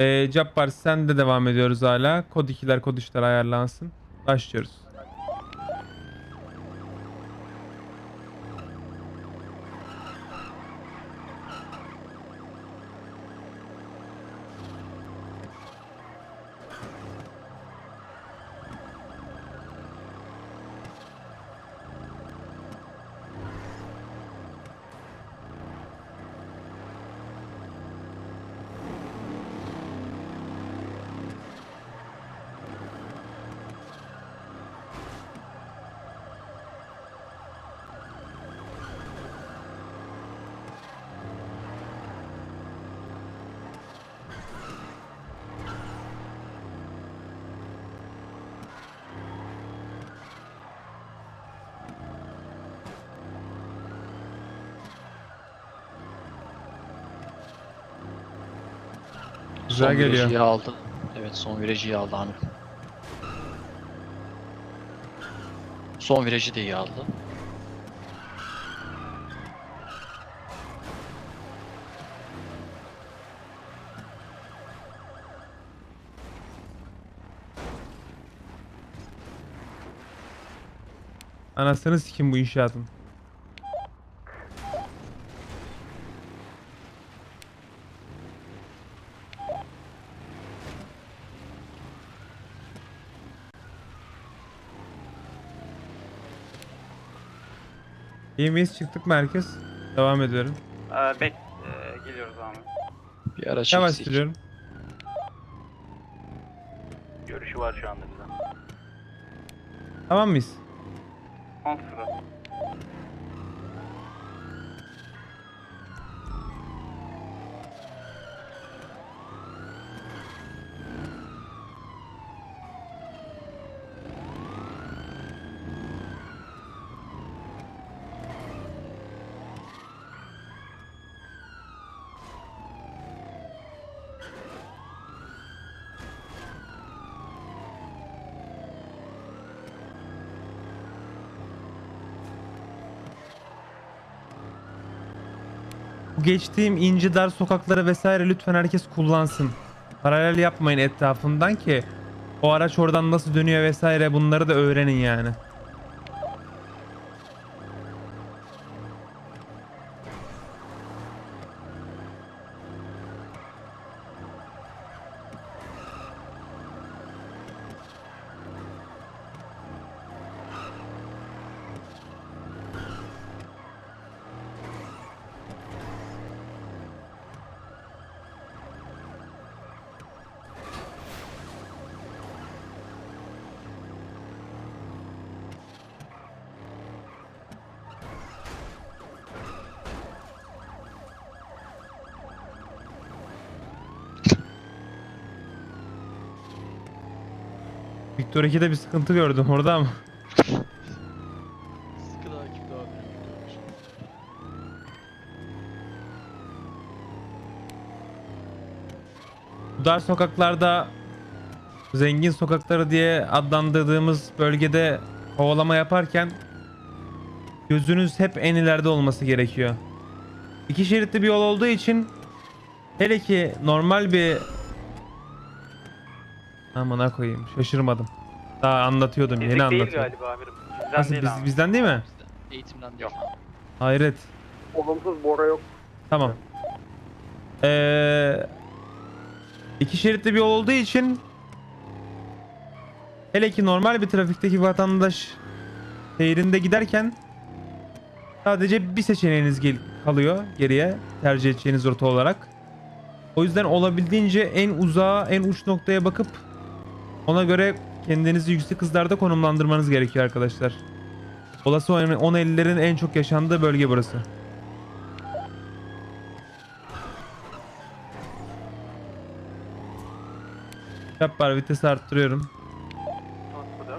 Ee, Cabbar sen de devam ediyoruz hala. Kod 2'ler kod 3'ler ayarlansın. Başlıyoruz. Güzel son geliyor. virajı aldı. Evet son virajı aldı amirim. Son virajı da iyi aldı. Anasını sikim bu inşaatın. İyi miyiz? Çıktık merkez. Devam ediyorum. Ee, bek ee, geliyoruz abi. Bir araç Yavaş eksik. sürüyorum. Görüşü var şu anda bize. Tamam mıyız? 10 sıra. Bu geçtiğim ince dar sokakları vesaire lütfen herkes kullansın. Paralel yapmayın etrafından ki o araç oradan nasıl dönüyor vesaire bunları da öğrenin yani. Victor 2'de bir sıkıntı gördüm orada ama. Sıkı. Bu dar sokaklarda zengin sokakları diye adlandırdığımız bölgede kovalama yaparken gözünüz hep en ileride olması gerekiyor. İki şeritli bir yol olduğu için hele ki normal bir amına koyayım şaşırmadım. Daha anlatıyordum yeni Bizlik değil anlatıyordum. galiba amirim. Bizden Nasıl değil biz- abi. bizden değil mi? Eğitimden değil. Yok. Hayret. Olumsuz bora yok. Tamam. Ee, iki şeritli bir yol olduğu için hele ki normal bir trafikteki vatandaş seyrinde giderken sadece bir seçeneğiniz gel- kalıyor geriye tercih edeceğiniz rota olarak. O yüzden olabildiğince en uzağa, en uç noktaya bakıp ona göre kendinizi yüksek hızlarda konumlandırmanız gerekiyor arkadaşlar. Olası 10.50'lerin en çok yaşandığı bölge burası. Yap var vitesi arttırıyorum. 10 sıra.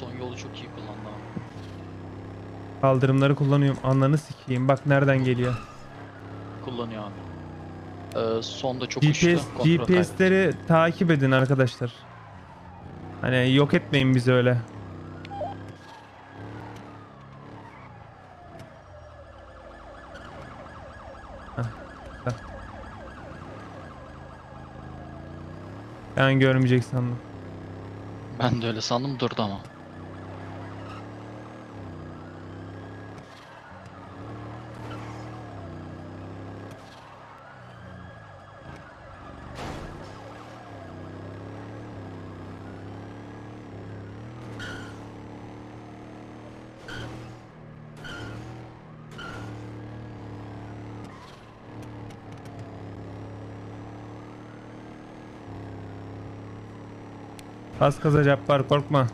Son yolu çok iyi kullandı abi. Kaldırımları kullanıyorum. Ananı sikeyim. Bak nereden geliyor. Kullanıyor abi. Ee, sonda çok uçtu. GPS kontrol kaybetti. GPS'leri takip edin arkadaşlar. Hani yok etmeyin bizi öyle. Güzel. Ben görmeyecek sandım. Ben de öyle sandım durdu ama. Pas kazacak var korkma.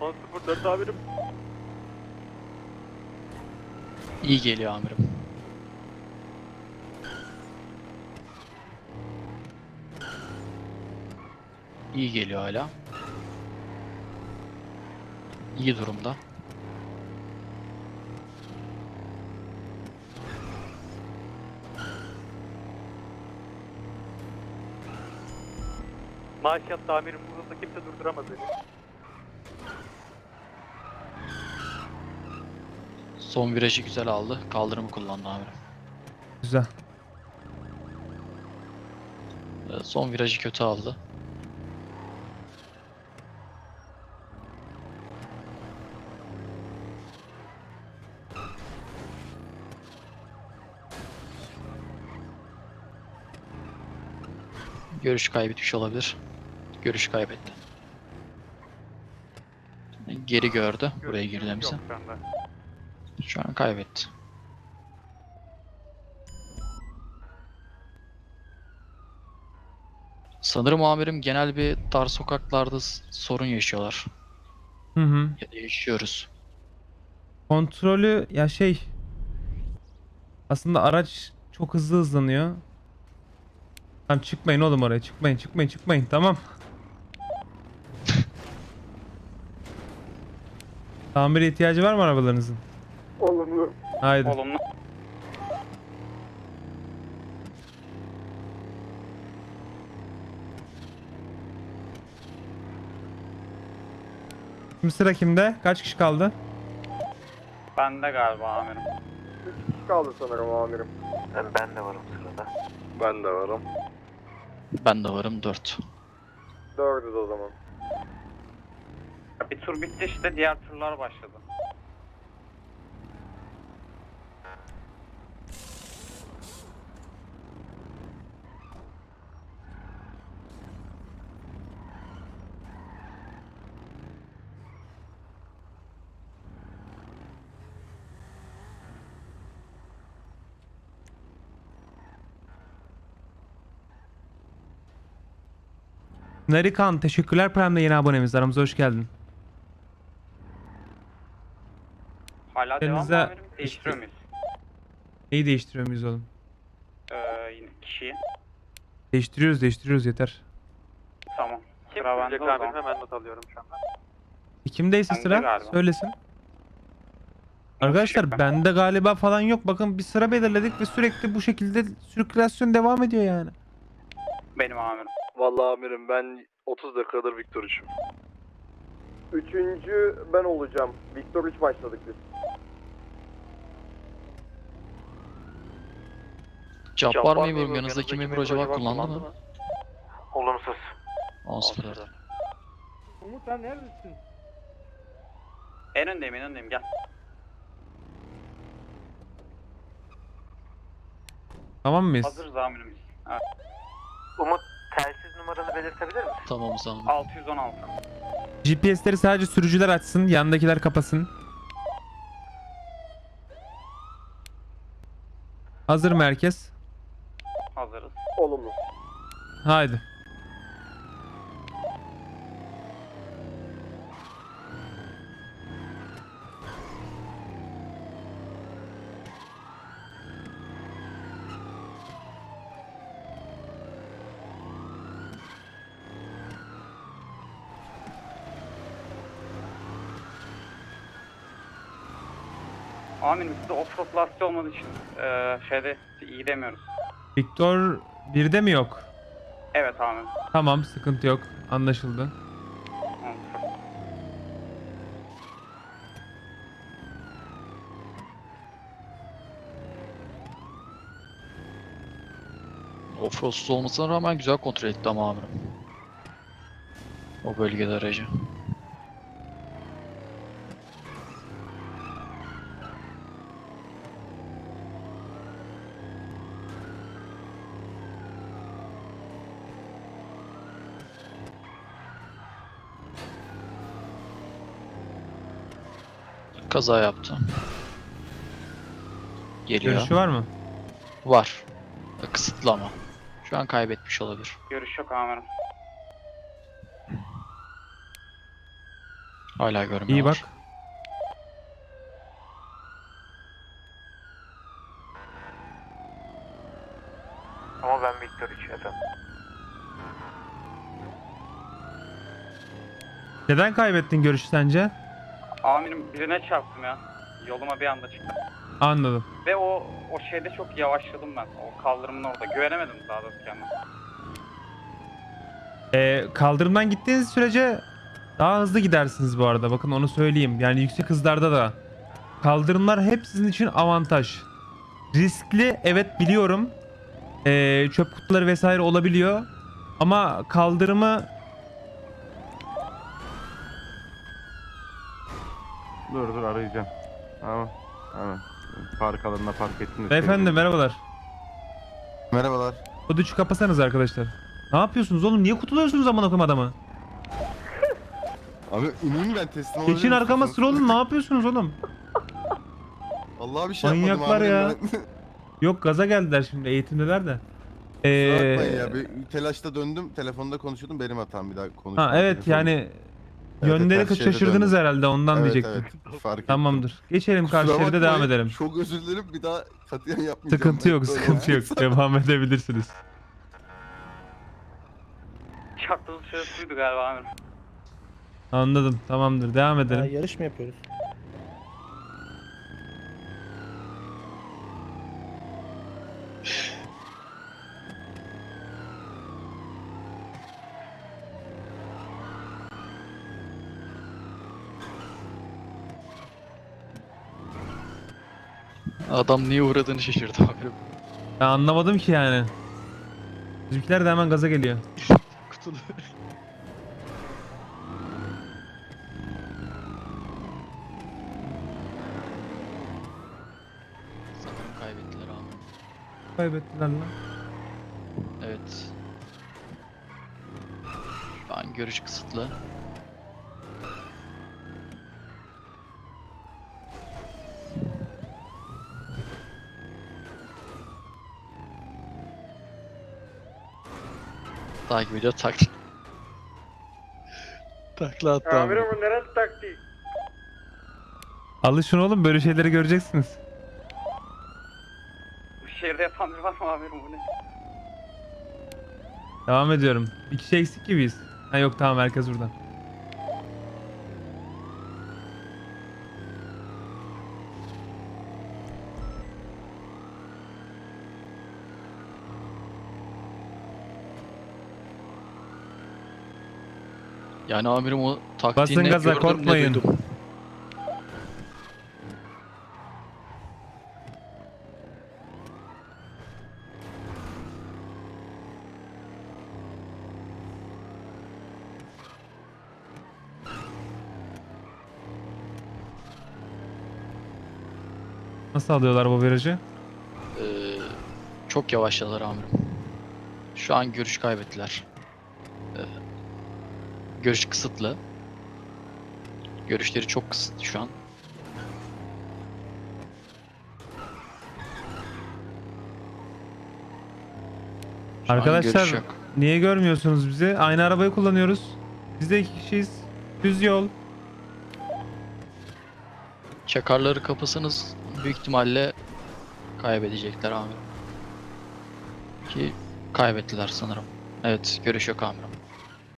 10.04 amirim. İyi geliyor amirim. İyi geliyor hala. İyi durumda. Maşallah amirim burada kimse durduramaz beni. Son virajı güzel aldı. Kaldırımı kullandı amirim. Güzel. Ee, Son virajı kötü aldı. Görüş kaybetmiş olabilir. Görüş kaybetti. Geri gördü. Buraya girdiğimizi. Yok bende. Şu an kaybetti. Sanırım amirim genel bir dar sokaklarda sorun yaşıyorlar. Hı hı. Ya da yaşıyoruz. Kontrolü ya şey aslında araç çok hızlı hızlanıyor. Tamam çıkmayın oğlum oraya çıkmayın çıkmayın çıkmayın tamam. Tamire ihtiyacı var mı arabalarınızın? Olumlu. Haydi. Olumlu. Şimdi sıra kimde? Kaç kişi kaldı? Bende galiba amirim. 3 kişi kaldı sanırım amirim. Ben de varım sırada. Ben de varım. Ben de varım 4. 4'üz o zaman. Bir tur bitti işte diğer turlar başladı. Narikan teşekkürler Prime'de yeni abonemiz. Aramıza hoş geldin. Hala devam mı amirim? Değiştiriyor muyuz? Neyi değiştiriyor muyuz oğlum? Ee, yine kişiyi. Değiştiriyoruz değiştiriyoruz yeter. Tamam. Kim Sıra bende sürecek o amirim zaman. hemen not alıyorum şu anda. E, kimdeyse Bende sıra galiba. söylesin. Arkadaşlar ben. bende galiba falan yok. Bakın bir sıra belirledik ve sürekli bu şekilde sirkülasyon devam ediyor yani. Benim amirim. Vallahi amirim ben 30 dakikadır Victor üçüm. Üçüncü ben olacağım. Victor 3 başladık biz. Cabbar memurum yanınızdaki memur acaba kullandı mı? Olumsuz. 10.04. Umut sen neredesin? En öndeyim en öndeyim gel. Tamam mıyız? Hazırız amirim. Evet. Umut telsiz numaranı belirtebilir misin? Tamamız amirim. 616. GPS'leri sadece sürücüler açsın, yandakiler kapasın. Hazır mı herkes? Hazırız. Olumlu. Haydi. Amirim sizde offroad lastiği olmadığı için eee şeyde iyi demiyoruz. Victor 1'de mi yok? Evet amirim. Tamam sıkıntı yok. Anlaşıldı. Offroadsuz olmasına rağmen güzel kontrol etti ama amirim. O bölgede aracı. Kaza yaptı. Geliyor. Görüşü var mı? Var. Kısıtlı ama. Şu an kaybetmiş olabilir. Görüş yok amirim. Hala görmüyorlar. İyi bak. Ama ben Victor 3 efendim. Neden kaybettin görüşü sence? Amirim birine çarptım ya. Yoluma bir anda çıktı. Anladım. Ve o o şeyde çok yavaşladım ben. O kaldırımın orada. Güvenemedim daha doğrusu kendime. Ee, kaldırımdan gittiğiniz sürece daha hızlı gidersiniz bu arada. Bakın onu söyleyeyim. Yani yüksek hızlarda da. Kaldırımlar hep sizin için avantaj. Riskli evet biliyorum. Ee, çöp kutuları vesaire olabiliyor. Ama kaldırımı Dur dur arayacağım. Tamam. Tamam. Park alanına park ettin. Beyefendi merhabalar. Merhabalar. O düşü kapasanız arkadaşlar. Ne yapıyorsunuz oğlum? Niye kutuluyorsunuz amına koyayım adamı? Abi ineyim ben teslim olabilir Geçin arkama sıra olun. Ne yapıyorsunuz oğlum? Vallahi bir şey Manyaklar ya. Yok gaza geldiler şimdi eğitimdeler de. Ee... Ya. Bir telaşta döndüm. Telefonda konuşuyordum. Benim hatam bir daha konuşmam. ha evet Telefon- yani Evet, yönleri şeride şaşırdınız döndüm. herhalde ondan evet, diyecektim. Evet, fark ettim. Tamamdır. Geçelim Kusura karşı şeride devam edelim. Çok özür dilerim. Bir daha katiyen yapmayacağım. Sıkıntı yok, sıkıntı yok. Devam edebilirsiniz. Çarptığınız süresi buydu galiba amirim. Anladım. Tamamdır. Devam edelim. yarış mı yapıyoruz? Adam niye uğradığını şaşırdı amirim. Ben anlamadım ki yani. Bizimkiler de hemen gaza geliyor. Kutulu. Sanırım kaybettiler amirim. Kaybettiler lan. Evet. An görüş kısıtlı. Takip ediyor tak. Takla attı Amirim amirim. bu neresi taktik? Alışın oğlum böyle şeyleri göreceksiniz. Bu şehirde yapan biri var mı amirim bu ne? Devam ediyorum. Bir kişi eksik gibiyiz. Ha yok tamam herkes burada. Yani amirim o taktiğini Basın gaza, gördüm ne korkmayın. duydum. Nasıl alıyorlar bu virajı? Ee, çok yavaşladılar amirim. Şu an görüş kaybettiler. Görüş kısıtlı. Görüşleri çok kısıtlı şu an. Şu Arkadaşlar niye görmüyorsunuz bizi? Aynı arabayı kullanıyoruz. Biz de iki kişiyiz. Düz yol. Çakarları kapasanız büyük ihtimalle kaybedecekler amirim. Ki kaybettiler sanırım. Evet görüş yok amirim.